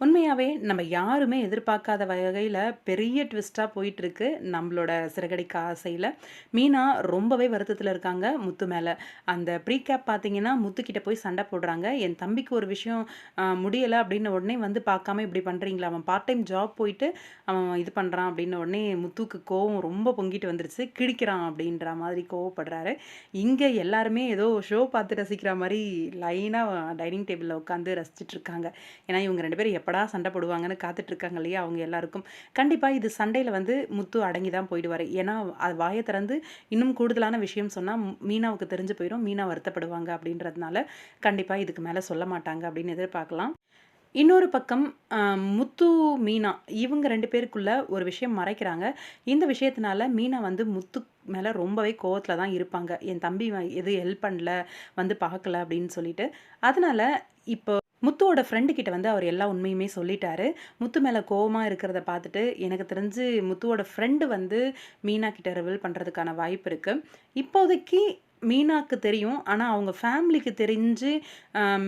உண்மையாகவே நம்ம யாருமே எதிர்பார்க்காத வகையில் பெரிய ட்விஸ்ட்டாக போயிட்டுருக்கு நம்மளோட சிறகடிக்க ஆசையில். மீனா ரொம்பவே வருத்தத்தில் இருக்காங்க முத்து மேலே. அந்த ப்ரீ கேப் பார்த்தீங்கன்னா முத்துக்கிட்ட போய் சண்டை போடுறாங்க. என் தம்பிக்கு ஒரு விஷயம் முடியலை அப்படின்னு உடனே வந்து பார்க்காம இப்படி பண்ணுறீங்களா அவன் பார்ட் டைம் ஜாப் போயிட்டு அவன் இது பண்ணுறான் அப்படின்னு உடனே முத்துக்கு கோவம் ரொம்ப பொங்கிட்டு வந்துருச்சு. கிழிக்கிறான் அப்படின்ற மாதிரி கோவப்படுறாரு. இங்கே எல்லாருமே ஏதோ ஷோ பார்த்து ரசிக்கிற மாதிரி லைனாக டைனிங் டேபிளில் உட்காந்து ரசிச்சிட்ருக்காங்க ஏன்னா இவங்க ரெண்டு பேரும் எப்போ எப்படா சண்டை போடுவாங்கன்னு காத்துட்ருக்காங்க இல்லையா அவங்க எல்லாருக்கும். கண்டிப்பாக இது சண்டையில் வந்து முத்து அடங்கி தான் போயிடுவார். ஏன்னா அது வாயை திறந்து இன்னும் கூடுதலான விஷயம் சொன்னால் மீனாவுக்கு தெரிஞ்சு போயிடும் மீனா வருத்தப்படுவாங்க அப்படின்றதுனால கண்டிப்பாக இதுக்கு மேலே சொல்ல மாட்டாங்க அப்படின்னு எதிர்பார்க்கலாம். இன்னொரு பக்கம் முத்து மீனா இவங்க ரெண்டு பேருக்குள்ள ஒரு விஷயம் மறைக்கிறாங்க. இந்த விஷயத்தினால மீனா வந்து முத்து மேலே ரொம்பவே கோவத்தில் தான் இருப்பாங்க. என் தம்பி எது ஹெல்ப் பண்ணல வந்து பார்க்கல அப்படின்னு சொல்லிட்டு. அதனால் இப்போ முத்துவோட ஃப்ரெண்டு கிட்ட வந்து அவர் எல்லா உண்மையுமே சொல்லிட்டாரு. முத்து மேலே கோவமாக இருக்கிறத பார்த்துட்டு எனக்கு தெரிஞ்சு முத்துவோட ஃப்ரெண்டு வந்து மீனா கிட்ட ரிவீல் பண்ணுறதுக்கான வாய்ப்பு இருக்குது இப்போதைக்கு மீனாக்கு தெரியும். ஆனால் அவங்க ஃபேமிலிக்கு தெரிஞ்சு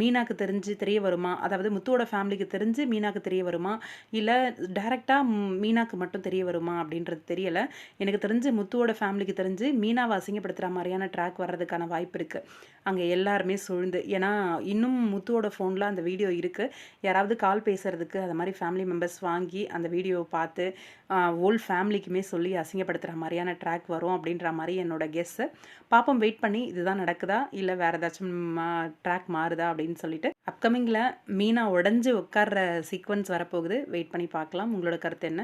மீனாக்கு தெரிஞ்சு தெரிய வருமா? அதாவது முத்துவோட ஃபேமிலிக்கு தெரிஞ்சு மீனாக்கு தெரிய வருமா? இல்லை டைரெக்டாக மீனாக்கு மட்டும் தெரிய வருமா? அப்படின்றது தெரியலை. எனக்கு தெரிஞ்சு முத்துவோட ஃபேமிலிக்கு தெரிஞ்சு மீனாவை அசிங்கப்படுத்துகிற மாதிரியான ட்ராக் வர்றதுக்கான வாய்ப்பு இருக்குது அங்கே எல்லாருமே சூழ்ந்து. ஏன்னா இன்னும் முத்துவோட ஃபோனில் அந்த வீடியோ இருக்குது யாராவது கால் பேசுகிறதுக்கு அந்த மாதிரி ஃபேமிலி மெம்பர்ஸ் வாங்கி அந்த வீடியோவை பார்த்து ஓல் ஃபேமிலிக்குமே சொல்லி அசிங்கப்படுத்துகிற மாதிரியான ட்ராக் வரும் அப்படின்ற மாதிரி என்னோட கெஸ்ஸு பாப்பம் வெயிட் பண்ணி இதுதான் நடக்குதா? இல்லை வேறு ஏதாச்சும் மா ட்ராக் மாறுதா? அப்படின்னு சொல்லிட்டு அப்கமிங்கில் மீனா உடஞ்சி உட்கார்ற சீக்வன்ஸ் வரப்போகுது. வெயிட் பண்ணி பார்க்கலாம். உங்களோட கருத்து என்ன?